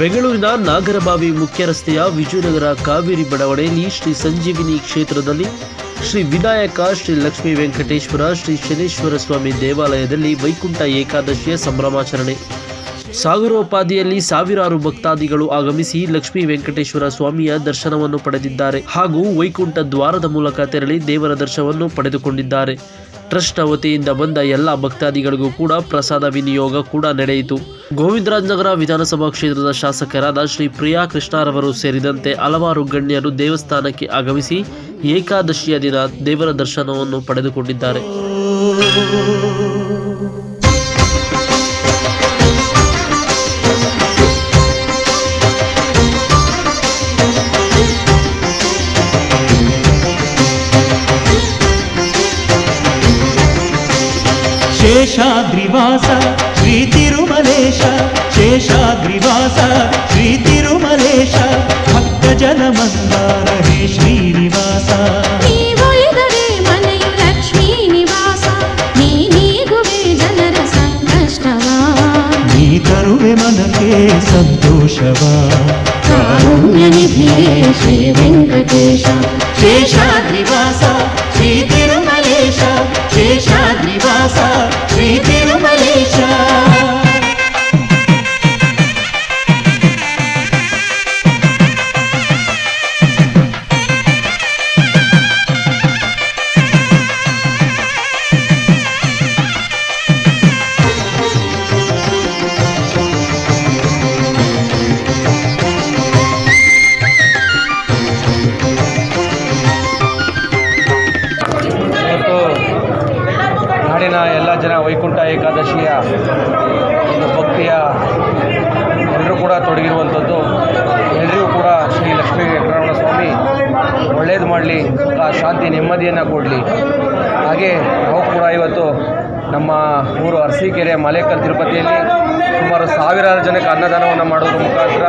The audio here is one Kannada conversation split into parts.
ಬೆಂಗಳೂರಿನ ನಾಗರಬಾವಿ ಮುಖ್ಯ ರಸ್ತೆಯ ವಿಜಯನಗರ ಕಾವೇರಿ ಬಡಾವಣೆಯಲ್ಲಿ ಶ್ರೀ ಸಂಜೀವಿನಿ ಕ್ಷೇತ್ರದಲ್ಲಿ ಶ್ರೀ ವಿನಾಯಕ, ಶ್ರೀ ಲಕ್ಷ್ಮೀ ವೆಂಕಟೇಶ್ವರ, ಶ್ರೀ ಶನೇಶ್ವರ ಸ್ವಾಮಿ ದೇವಾಲಯದಲ್ಲಿ ವೈಕುಂಠ ಏಕಾದಶಿಯ ಸಂಭ್ರಮಾಚರಣೆ. ಸಾಗರೋಪಾದಿಯಲ್ಲಿ ಸಾವಿರಾರು ಭಕ್ತಾದಿಗಳು ಆಗಮಿಸಿ ಲಕ್ಷ್ಮೀ ವೆಂಕಟೇಶ್ವರ ಸ್ವಾಮಿಯ ದರ್ಶನವನ್ನು ಪಡೆದಿದ್ದಾರೆ ಹಾಗೂ ವೈಕುಂಠ ದ್ವಾರದ ಮೂಲಕ ತೆರಳಿ ದೇವರ ದರ್ಶನವನ್ನು ಪಡೆದುಕೊಂಡಿದ್ದಾರೆ. ಟ್ರಸ್ಟ್ ವತಿಯಿಂದ ಬಂದ ಎಲ್ಲ ಭಕ್ತಾದಿಗಳಿಗೂ ಕೂಡ ಪ್ರಸಾದ ವಿನಿಯೋಗ ಕೂಡ ನಡೆಯಿತು. ಗೋವಿಂದರಾಜನಗರ ವಿಧಾನಸಭಾ ಕ್ಷೇತ್ರದ ಶಾಸಕರಾದ ಶ್ರೀ ಪ್ರಿಯಾ ಕೃಷ್ಣರವರು ಸೇರಿದಂತೆ ಹಲವಾರು ಗಣ್ಯರು ದೇವಸ್ಥಾನಕ್ಕೆ ಆಗಮಿಸಿ ಏಕಾದಶಿಯ ದಿನ ದೇವರ ದರ್ಶನವನ್ನು ಪಡೆದುಕೊಂಡಿದ್ದಾರೆ. శేషాద్రివాస శ్రీ తిరుమలేశ శేషాద్రివాస శ్రీ తిరుమలేశ భక్త జనమందార హే శ్రీనివాస తరువే శ్రీ వెంకటేశ శేషాద్రివాస ನಾಡಿನ ಎಲ್ಲ ಜನ ವೈಕುಂಠ ಏಕಾದಶಿಯ ಒಂದು ಭಕ್ತಿಯ ಎಲ್ಲರೂ ಕೂಡ ತೊಡಗಿರುವಂಥದ್ದು. ಎಲ್ಲರಿಗೂ ಕೂಡ ಶ್ರೀ ಲಕ್ಷ್ಮೀ ವೆಂಕಟರಮಣ ಸ್ವಾಮಿ ಒಳ್ಳೇದು ಮಾಡಲಿ ಸುಖ ಶಾಂತಿ ನೆಮ್ಮದಿಯನ್ನು ಕೊಡಲಿ. ಹಾಗೆ ನಾವು ಕೂಡ ಇವತ್ತು ನಮ್ಮ ಊರು ಅರಸೀಕೆರೆ ಮಲೇಕಲ್ ತಿರುಪತಿಯಲ್ಲಿ ಸುಮಾರು ಸಾವಿರಾರು ಜನಕ್ಕೆ ಅನ್ನದಾನವನ್ನು ಮಾಡೋದ್ರ ಮುಖಾಂತರ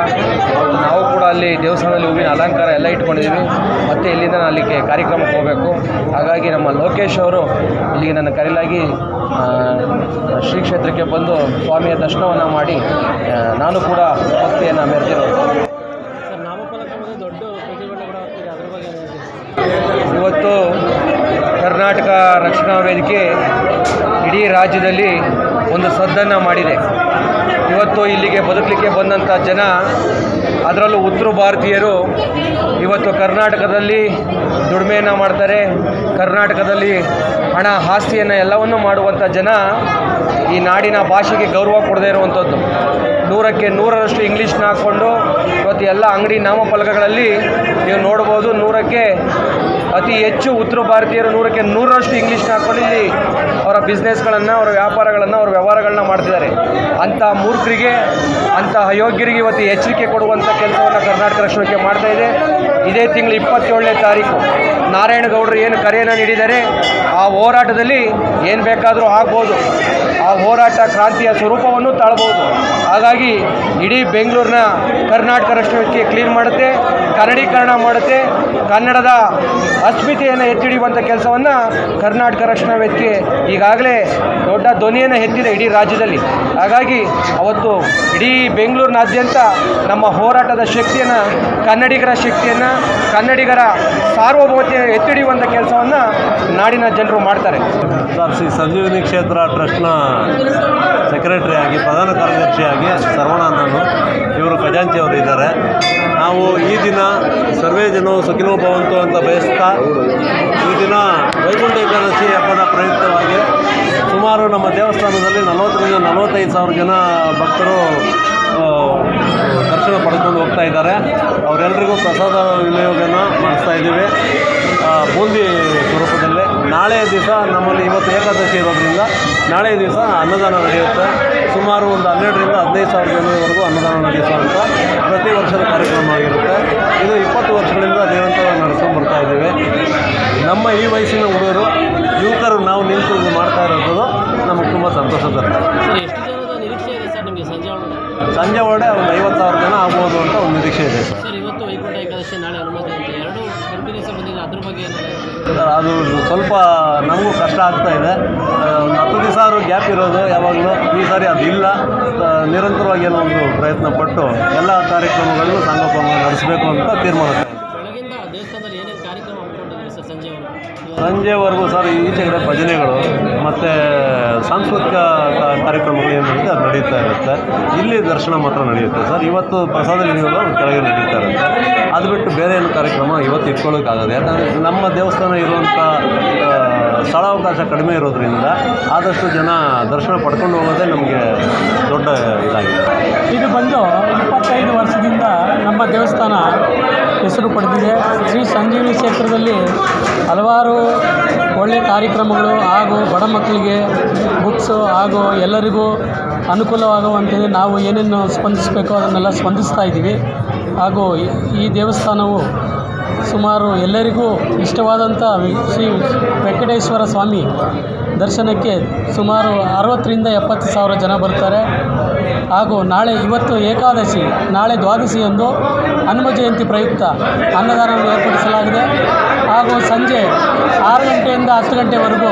ಅಲ್ಲಿ ದೇವಸ್ಥಾನದಲ್ಲಿ ಹೂವಿನ ಅಲಂಕಾರ ಎಲ್ಲ ಇಟ್ಕೊಂಡಿದ್ದೀವಿ. ಮತ್ತು ಇಲ್ಲಿಂದ ನಾನು ಅಲ್ಲಿಗೆ ಕಾರ್ಯಕ್ರಮಕ್ಕೆ ಹೋಗಬೇಕು. ಹಾಗಾಗಿ ನಮ್ಮ ಲೋಕೇಶ್ ಅವರು ಇಲ್ಲಿಗೆ ನನ್ನ ಕರೆಯಲಾಗಿ ಶ್ರೀ ಕ್ಷೇತ್ರಕ್ಕೆ ಬಂದು ಸ್ವಾಮಿಯ ದರ್ಶನವನ್ನು ಮಾಡಿ ನಾನು ಕೂಡ ಭಕ್ತಿಯನ್ನು ಮೆರೆದಿರೋದು. ಇವತ್ತು ಕರ್ನಾಟಕ ರಕ್ಷಣಾ ವೇದಿಕೆ ಇಡೀ ರಾಜ್ಯದಲ್ಲಿ ಒಂದು ಸದ್ದನ್ನು ಮಾಡಿದೆ. ಇವತ್ತು ಇಲ್ಲಿಗೆ ಬದುಕಲಿಕ್ಕೆ ಬಂದಂಥ ಜನ ಅದರಲ್ಲೂ ಉತ್ತರ ಭಾರತೀಯರು ಇವತ್ತು ಕರ್ನಾಟಕದಲ್ಲಿ ದುಡಿಮೆಯನ್ನು ಮಾಡ್ತಾರೆ. ಕರ್ನಾಟಕದಲ್ಲಿ ಹಣ ಆಸ್ತಿಯನ್ನು ಎಲ್ಲವನ್ನು ಮಾಡುವಂಥ ಜನ ಈ ನಾಡಿನ ಭಾಷೆಗೆ ಗೌರವ ಕೊಡದೇ ಇರುವಂಥದ್ದು ನೂರಕ್ಕೆ ನೂರರಷ್ಟು ಇಂಗ್ಲೀಷ್ನ ಹಾಕ್ಕೊಂಡು ಇವತ್ತು ಎಲ್ಲ ಅಂಗಡಿ ನಾಮಫಲಕಗಳಲ್ಲಿ ನೀವು ನೋಡ್ಬೋದು ನೂರಕ್ಕೆ ಅತಿ ಹೆಚ್ಚು ಉತ್ತರ ಭಾರತೀಯರು ನೂರಕ್ಕೆ ನೂರರಷ್ಟು ಇಂಗ್ಲೀಷ್ನ ಹಾಕ್ಕೊಂಡು ಇಲ್ಲಿ ಬಿಸ್ನೆಸ್ಗಳನ್ನು ಅವರ ವ್ಯಾಪಾರಗಳನ್ನು, ಅವರ ವ್ಯವಹಾರಗಳನ್ನ ಮಾಡ್ತಿದ್ದಾರೆ. ಅಂಥ ಮೂರ್ಖರಿಗೆ, ಅಂಥ ಅಯೋಗ್ಯರಿಗೆ ಇವತ್ತು ಎಚ್ಚರಿಕೆ ಕೊಡುವಂಥ ಕೆಲಸವನ್ನು ಕರ್ನಾಟಕ ರಕ್ಷಣೆ ಮಾಡ್ತಾ ಇದೆ. ಇದೇ ತಿಂಗಳು ಇಪ್ಪತ್ತೇಳನೇ ತಾರೀಕು ನಾರಾಯಣಗೌಡರು ಏನು ಕರೆಯನ್ನು ನೀಡಿದ್ದಾರೆ ಆ ಹೋರಾಟದಲ್ಲಿ ಏನು ಬೇಕಾದರೂ ಆಗ್ಬೋದು. ಆ ಹೋರಾಟ ಕ್ರಾಂತಿಯ ಸ್ವರೂಪವನ್ನು ತಾಳ್ಬೋದು ಹಾಗಾಗಿ ಇಡೀ ಬೆಂಗಳೂರಿನ ಕರ್ನಾಟಕ ರಾಷ್ಟ್ರಕ್ಕೆ ಕ್ಲೀನ್ ಮಾಡುತ್ತೆ, ಕನ್ನಡೀಕರಣ ಮಾಡುತ್ತೆ, ಕನ್ನಡದ ಅಸ್ಮಿತೆಯನ್ನು ಎತ್ತಿಡಿಯುವಂಥ ಕೆಲಸವನ್ನು ಕರ್ನಾಟಕ ರಕ್ಷಣಾ ವ್ಯಕ್ತಿ ಈಗಾಗಲೇ ದೊಡ್ಡ ಧ್ವನಿಯನ್ನು ಎತ್ತಿದೆ ಇಡೀ ರಾಜ್ಯದಲ್ಲಿ. ಹಾಗಾಗಿ ಅವತ್ತು ಇಡೀ ಬೆಂಗಳೂರಿನಾದ್ಯಂತ ನಮ್ಮ ಹೋರಾಟದ ಶಕ್ತಿಯನ್ನು, ಕನ್ನಡಿಗರ ಶಕ್ತಿಯನ್ನು, ಕನ್ನಡಿಗರ ಸಾರ್ವಭೌಮತೆ ಎತ್ತಿಡಿಯುವಂಥ ಕೆಲಸವನ್ನು ನಾಡಿನ ಜನರು ಮಾಡ್ತಾರೆ. ಸರ್, ಶ್ರೀ ಸಂಜೀವಿನಿ ಕ್ಷೇತ್ರ ಟ್ರಸ್ಟ್ನ ಸೆಕ್ರೆಟರಿ ಆಗಿ, ಪ್ರಧಾನ ಕಾರ್ಯದರ್ಶಿಯಾಗಿ ಸರ್ವಣಾನಂದನು ಇವರು ಖಜಾಂಚಿಯವರು ಇದ್ದಾರೆ. ನಾವು ಈ ದಿನ ಸರ್ವೇ ಜನವು ಸುಖಿನೋ ಭವಂತು ಅಂತ ಬಯಸ್ತಾ ಈ ದಿನ ವೈಕುಂಠ ಏಕಾದಶಿ ಹಬ್ಬದ ಪ್ರಯುಕ್ತವಾಗಿ ಸುಮಾರು ನಮ್ಮ ದೇವಸ್ಥಾನದಲ್ಲಿ ನಲವತ್ತರಿಂದ ನಲವತ್ತೈದು ಸಾವಿರ ಜನ ಭಕ್ತರು ದರ್ಶನ ಪಡ್ಕೊಂಡು ಹೋಗ್ತಾ ಇದ್ದಾರೆ. ಅವರೆಲ್ಲರಿಗೂ ಪ್ರಸಾದ ವಿನಿಯೋಗನ ಮಾಡಿಸ್ತಾ ಇದ್ದೀವಿ. ಬೂಂದಿ ಸ್ವರೂಪದಲ್ಲಿ ನಾಳೆ ದಿವಸ ನಮ್ಮಲ್ಲಿ ಇವತ್ತು ಏಕಾದಶಿ ಇರೋದ್ರಿಂದ ನಾಳೆ ದಿವಸ ಅನ್ನದಾನ ನಡೆಯುತ್ತೆ. ಸುಮಾರು ಒಂದು ಹನ್ನೆರಡರಿಂದ ಹದಿನೈದು ಸಾವಿರ ಜನವರೆಗೂ ಅನ್ನದಾನ ನಡೆಸುವಂಥ ಪ್ರತಿ ವರ್ಷದ ಕಾರ್ಯಕ್ರಮ ಆಗಿರುತ್ತೆ. ಇದು ಇಪ್ಪತ್ತು ವರ್ಷಗಳಿಂದ ನಿರಂತರ ನಡೆಸ್ಕೊಂಡು ಬರ್ತಾ ಇದ್ದೀವಿ. ನಮ್ಮ ಈ ವಯಸ್ಸಿನ ಹುಡುಗರು ಯುವಕರು ನಾವು ನಿಂತು ಮಾಡ್ತಾ ಇರೋದು ನಮಗೆ ತುಂಬ ಸಂತೋಷ ತರುತ್ತೆ ಸಂಜೆ ಒಳಗಡೆ? ಒಂದು ಐವತ್ತು ಸಾವಿರ ಜನ ಆಗ್ಬೋದು ಅಂತ ಒಂದು ನಿರೀಕ್ಷೆ ಇದೆ ಸರ್ ಸರ್ ಇವತ್ತು ವೈಕುಂಠ ಏಕಾದಶಿ ನಾಳೆ ಹನುಮಂತ ಅಂತ ಎರಡು ಕಂಟಿನ್ಯೂಸ್ ಬಂದಿಲ್ಲ ಅದ್ರ ಬಗ್ಗೆ ಸರ್ ಅದು ಸ್ವಲ್ಪ ನಮಗೂ ಕಷ್ಟ ಆಗ್ತಾ ಇದೆ. ಒಂದು ಹತ್ತು ದಿವಸ ಗ್ಯಾಪ್ ಇರೋದು, ಯಾವಾಗಲೂ ಈ ಸಾರಿ ಅದು ಇಲ್ಲ. ನಿರಂತರವಾಗಿ ಏನೋ ಒಂದು ಪ್ರಯತ್ನ ಪಟ್ಟು ಎಲ್ಲ ಕಾರ್ಯಕ್ರಮಗಳನ್ನು ಸಂಗೋಪನೆ ನಡೆಸಬೇಕು ಅಂತ ತೀರ್ಮಾನ ತಗೊಂಡಿದ್ದೀವಿ. ಬೆಳಗಿಂದ ದೇವಸ್ಥಾನದಲ್ಲಿ ಏನೇನು ಕಾರ್ಯಕ್ರಮ ಹಮ್ಮಿಕೊಂಡಿದ್ದೀರಿ ಸರ್ ಸಂಜೆವರೆಗೂ ಸಂಜೆವರೆಗೂ ಸರ್ ಈಚೆ ಕಡೆ ಭಜನೆಗಳು ಮತ್ತು ಸಾಂಸ್ಕೃತಿಕ ಕಾರ್ಯಕ್ರಮಗಳು ಏನು ನಡೆಯುತ್ತೆ ಅದು ನಡೀತಾ ಇರುತ್ತೆ. ಇಲ್ಲಿ ದರ್ಶನ ಮಾತ್ರ ನಡೆಯುತ್ತೆ ಸರ್. ಇವತ್ತು ಪ್ರಸಾದ ವಿನಿಯೋಗ ಕೆಳಗೆ ನಡೀತಾ ಇರುತ್ತೆ. ಅದು ಬಿಟ್ಟು ಬೇರೆ ಏನು ಕಾರ್ಯಕ್ರಮ ಇವತ್ತು ಇಟ್ಕೊಳ್ಳೋಕ್ಕಾಗೋದು? ಯಾಕಂದರೆ ನಮ್ಮ ದೇವಸ್ಥಾನ ಇರುವಂಥ ಸ್ಥಳಾವಕಾಶ ಕಡಿಮೆ ಇರೋದ್ರಿಂದ ಆದಷ್ಟು ಜನ ದರ್ಶನ ಪಡ್ಕೊಂಡು ಹೋಗೋದೇ ನಮಗೆ ದೊಡ್ಡ ಇದಾಗಿದೆ. ಇದು ಬಂದು ಇಪ್ಪತ್ತೈದು ವರ್ಷದಿಂದ ನಮ್ಮ ದೇವಸ್ಥಾನ ಹೆಸರು ಪಡೆದಿದೆ. ಶ್ರೀ ಸಂಜೀವಿನಿ ಕ್ಷೇತ್ರದಲ್ಲಿ ಹಲವಾರು ಒಳ್ಳೆಯ ಕಾರ್ಯಕ್ರಮಗಳು ಹಾಗೂ ಬಡ ಮಕ್ಕಳಿಗೆ ಬುಕ್ಸು ಹಾಗೂ ಎಲ್ಲರಿಗೂ ಅನುಕೂಲವಾಗುವಂತೆ ನಾವು ಏನೇನು ಸ್ಪಂದಿಸಬೇಕೋ ಅದನ್ನೆಲ್ಲ ಸ್ಪಂದಿಸ್ತಾ ಇದ್ದೀವಿ. ಹಾಗೂ ಈ ದೇವಸ್ಥಾನವು ಸುಮಾರು ಎಲ್ಲರಿಗೂ ಇಷ್ಟವಾದಂಥ ಶ್ರೀ ವೆಂಕಟೇಶ್ವರ ಸ್ವಾಮಿ ದರ್ಶನಕ್ಕೆ ಸುಮಾರು ಅರವತ್ತರಿಂದ ಎಪ್ಪತ್ತು ಸಾವಿರ ಜನ ಬರ್ತಾರೆ. ಹಾಗೂ ನಾಳೆ ಇವತ್ತು ಏಕಾದಶಿ, ನಾಳೆ ದ್ವಾದಶಿಯಂದು ಹನುಮ ಜಯಂತಿ ಪ್ರಯುಕ್ತ ಅನ್ನದಾನವನ್ನು ಏರ್ಪಡಿಸಲಾಗಿದೆ. ಹಾಗೂ ಸಂಜೆ ಆರು ಗಂಟೆಯಿಂದ ಹತ್ತು ಗಂಟೆವರೆಗೂ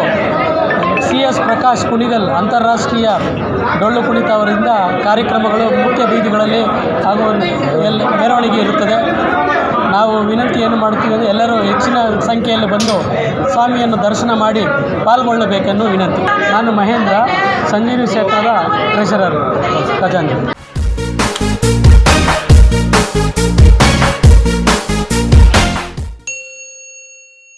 ಸಿ ಎಸ್ ಪ್ರಕಾಶ್ ಕುಣಿಗಲ್ ಅಂತಾರಾಷ್ಟ್ರೀಯ ಡೊಳ್ಳು ಕುಣಿತ ಅವರಿಂದ ಕಾರ್ಯಕ್ರಮಗಳು, ಮುಖ್ಯ ಬೀದಿಗಳಲ್ಲಿ ಹಾಗೂ ಮೆರವಣಿಗೆ ಇರುತ್ತದೆ. ನಾವು ವಿನಂತಿಯನ್ನು ಮಾಡುತ್ತೀವಿ ಅಂದರೆ ಎಲ್ಲರೂ ಹೆಚ್ಚಿನ ಸಂಖ್ಯೆಯಲ್ಲಿ ಬಂದು ಸ್ವಾಮಿಯನ್ನು ದರ್ಶನ ಮಾಡಿ ಪಾಲ್ಗೊಳ್ಳಬೇಕೆನ್ನು ವಿನಂತಿ. ನಾನು ಮಹೇಂದ್ರ ಸಂಜೀವಿ ಕ್ಷೇತ್ರದ ಟ್ರೆಷರರ್ ಖಜಾಂಚಿ.